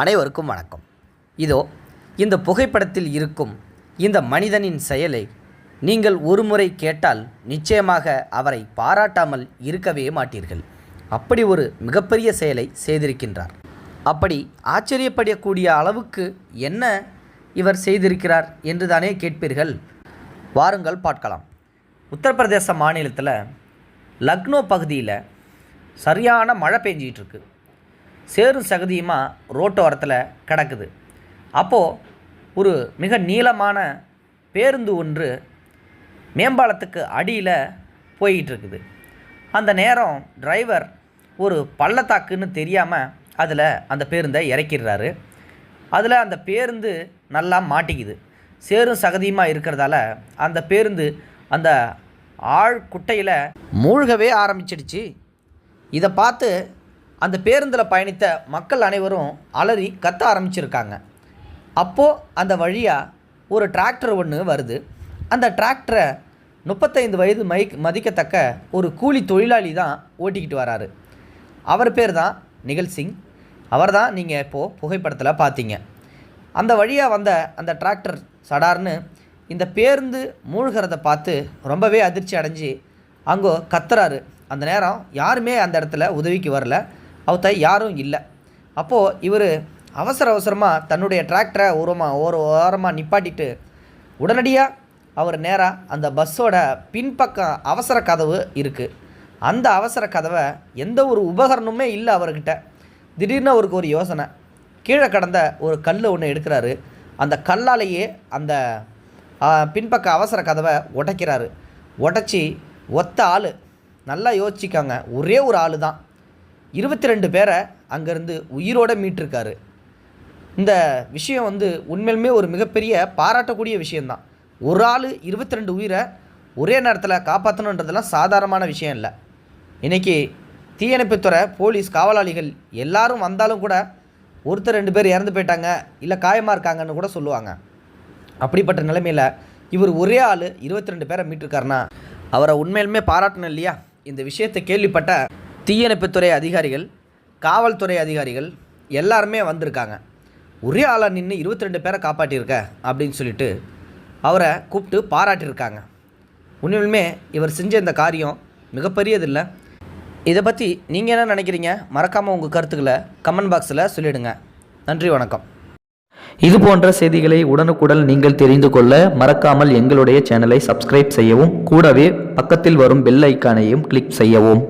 அனைவருக்கும் வணக்கம். இதோ இந்த புகைப்படத்தில் இருக்கும் இந்த மனிதனின் செயலை நீங்கள் ஒருமுறை கேட்டால் நிச்சயமாக அவரை பாராட்டாமல் இருக்கவே மாட்டீர்கள். அப்படி ஒரு மிகப்பெரிய செயலை செய்திருக்கின்றார். அப்படி ஆச்சரியப்படக்கூடிய அளவுக்கு என்ன இவர் செய்திருக்கிறார் என்று தானே கேட்பீர்கள்? வாருங்கள் பார்க்கலாம். உத்தரப்பிரதேச மாநிலத்தில் லக்னோ பகுதியில் சரியான மழை பெஞ்சிகிட்ருக்கு சேரும் சகதியுமாக ரோட்டோரத்தில் கிடக்குது. அப்போது ஒரு மிக நீளமான பேருந்து ஒன்று மேம்பாலத்துக்கு அடியில் போய்கிட்டுருக்குது. அந்த நேரம் டிரைவர் ஒரு பள்ளத்தாக்குன்னு தெரியாமல் அதில் அந்த பேருந்தை இறக்கிடுறாரு. அதில் அந்த பேருந்து நல்லா மாட்டிக்குது. சேரும் சகதியுமாக இருக்கிறதால அந்த பேருந்து அந்த ஆழ் குட்டையில் மூழ்கவே ஆரம்பிச்சிடுச்சு. இதை பார்த்து அந்த பேருந்தில் பயணித்த மக்கள் அனைவரும் அலறி கத்த ஆரம்பிச்சிருக்காங்க. அப்போது அந்த வழியாக ஒரு டிராக்டர் ஒன்று வருது. அந்த டிராக்டரை முப்பத்தைந்து வயது மை மதிக்கத்தக்க ஒரு கூலி தொழிலாளி தான் ஓட்டிக்கிட்டு வராரு. அவர் பேர் தான் நிகழ் சிங். அவர் தான் நீங்கள் இப்போது புகைப்படத்தில் பார்த்தீங்க அந்த வழியாக வந்த அந்த டிராக்டர் சடார்னு இந்த பேருந்து மூழ்கிறத பார்த்து ரொம்பவே அதிர்ச்சி அடைஞ்சு அங்கே கத்துறாரு. அந்த நேரம் யாருமே அந்த இடத்துல உதவிக்கு வரல. அவத்த யாரும் இல்லை. அப்போது இவர் அவசர அவசரமாக தன்னுடைய டிராக்டரை ஓரமாக ஒரு ஓரமாக நிப்பாட்டிட்டு உடனடியாக அவர் நேராக அந்த பஸ்ஸோட பின்பக்கம் அவசர கதவு இருக்குது அந்த அவசர கதவை எந்த ஒரு உபகரணமுமே இல்லை அவர்கிட்ட. திடீர்னு அவருக்கு ஒரு யோசனை. கீழே கடந்த ஒரு கல் ஒன்று எடுக்கிறாரு. அந்த கல்லாலேயே அந்த பின்பக்க அவசர கதவை உடைக்கிறாரு. உடச்சி ஒத்த ஆள். நல்லா யோசிச்சிக்காங்க. ஒரே ஒரு ஆள் தான் இருபத்தி ரெண்டு பேரை அங்கேருந்து உயிரோடு மீட்டிருக்காரு. இந்த விஷயம் வந்து உண்மையிலுமே ஒரு மிகப்பெரிய பாராட்டக்கூடிய விஷயந்தான் ஒரு ஆள் இருபத்தி ரெண்டு உயிரை ஒரே நேரத்தில் காப்பாற்றணுன்றதெல்லாம் சாதாரணமான விஷயம் இல்லை. இன்றைக்கி தீயணைப்புத்துறை போலீஸ் காவலாளிகள் எல்லாரும் வந்தாலும் கூட ஒருத்தர் ரெண்டு பேர் இறந்து போயிட்டாங்க இல்லை காயமாக இருக்காங்கன்னு கூட சொல்லுவாங்க. அப்படிப்பட்ட நிலைமையில் இவர் ஒரே ஆள் இருபத்தி ரெண்டு பேரை மீட்டிருக்காருன்னா அவரை உண்மையிலுமே பாராட்டணும் இல்லையா? இந்த விஷயத்தை கேள்விப்பட்ட தீயணைப்புத்துறை அதிகாரிகள் காவல்துறை அதிகாரிகள் எல்லாருமே வந்திருக்காங்க. ஒரே ஆளாக நின்று இருபத்தி ரெண்டு பேரை காப்பாற்றியிருக்க அப்படின்னு சொல்லிட்டு அவரை கூப்பிட்டு பாராட்டியிருக்காங்க உண்மையிலுமே இவர் செஞ்ச இந்த காரியம் மிகப்பெரியதில்லை. இதை பற்றி நீங்கள் என்ன நினைக்கிறீங்க? மறக்காமல் உங்கள் கருத்துக்களை கமெண்ட் பாக்ஸில் சொல்லிவிடுங்க நன்றி வணக்கம். இது போன்ற செய்திகளை உடனுக்குடன் நீங்கள் தெரிந்து கொள்ள மறக்காமல் எங்களுடைய சேனலை சப்ஸ்கிரைப் செய்யவும் கூடவே பக்கத்தில் வரும் பெல் ஐக்கானையும் கிளிக் செய்யவும்.